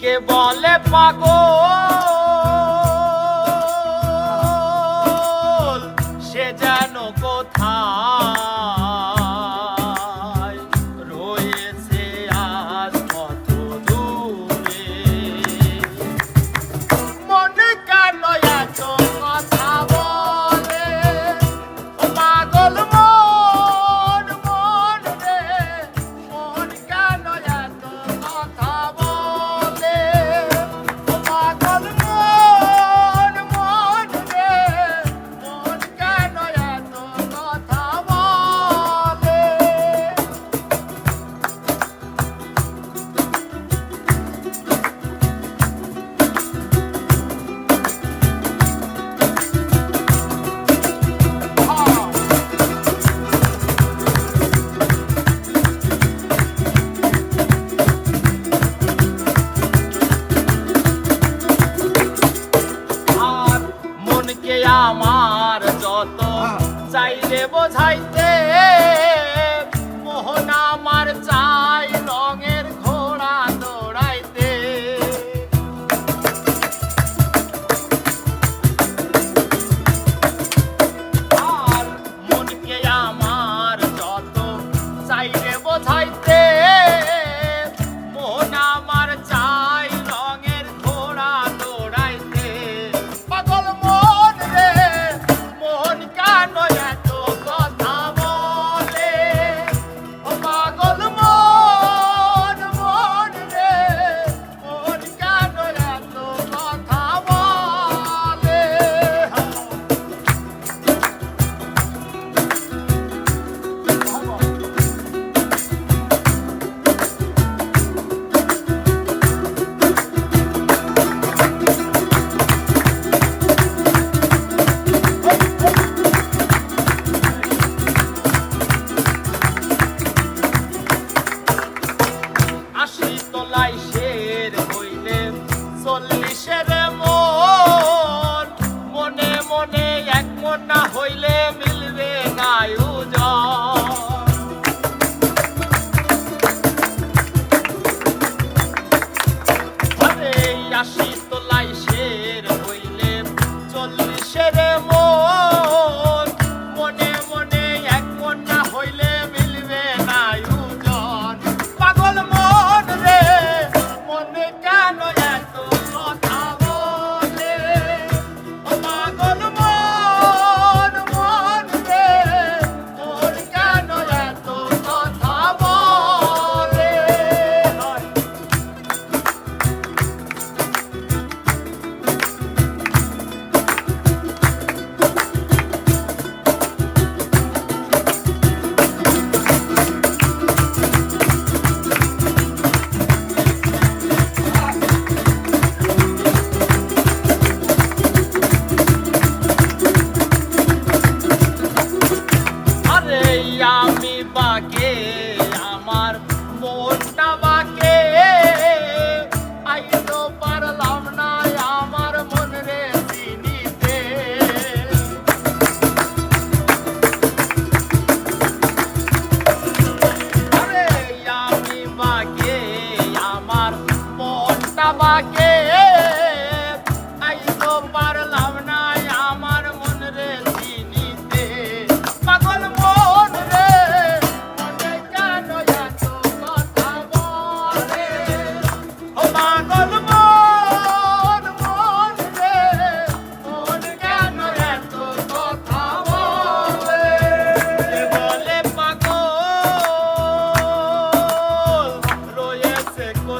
কে বলে পাগল? আমার যত হ্যাঁ। চাইলে বোঝাইতে চল্লিশের মন। মনে মনে এক মন না হইলে মিলবে না আসি তোলাই শের হইলে চল্লিশের মন।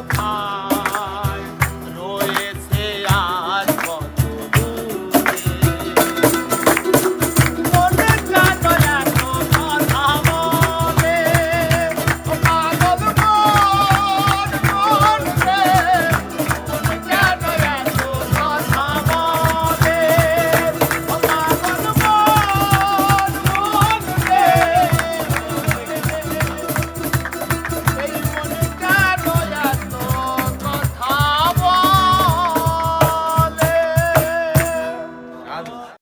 time.